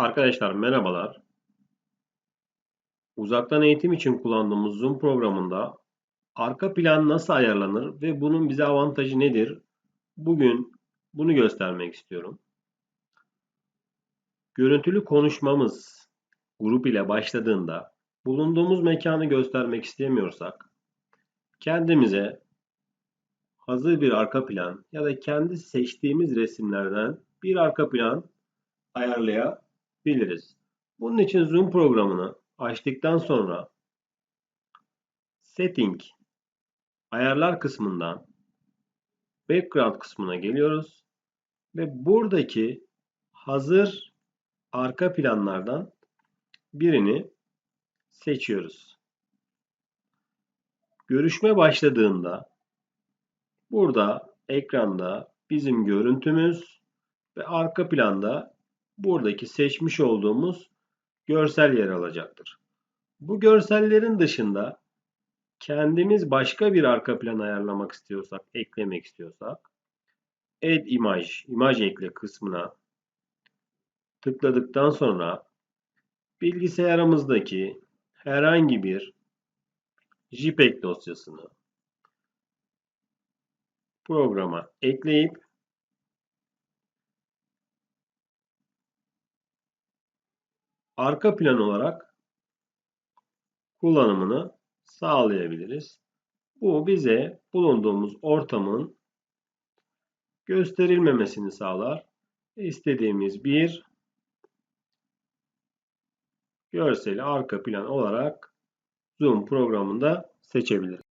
Arkadaşlar merhabalar. Uzaktan eğitim için kullandığımız Zoom programında arka plan nasıl ayarlanır ve bunun bize avantajı nedir? Bugün bunu göstermek istiyorum. Görüntülü konuşmamız grup ile başladığında bulunduğumuz mekanı göstermek istemiyorsak kendimize hazır bir arka plan ya da kendi seçtiğimiz resimlerden bir arka plan ayarlayabiliriz. Bunun için Zoom programını açtıktan sonra Setting Ayarlar kısmından Background kısmına geliyoruz ve buradaki hazır arka planlardan birini seçiyoruz. Görüşme başladığında burada ekranda bizim görüntümüz ve arka planda buradaki seçmiş olduğumuz görsel yer alacaktır. Bu görsellerin dışında kendimiz başka bir arka plan ayarlamak istiyorsak, eklemek istiyorsak Add Image, imaj ekle kısmına tıkladıktan sonra bilgisayarımızdaki herhangi bir JPEG dosyasını programa ekleyip arka plan olarak kullanımını sağlayabiliriz. Bu bize bulunduğumuz ortamın gösterilmemesini sağlar. İstediğimiz bir görseli arka plan olarak Zoom programında seçebiliriz.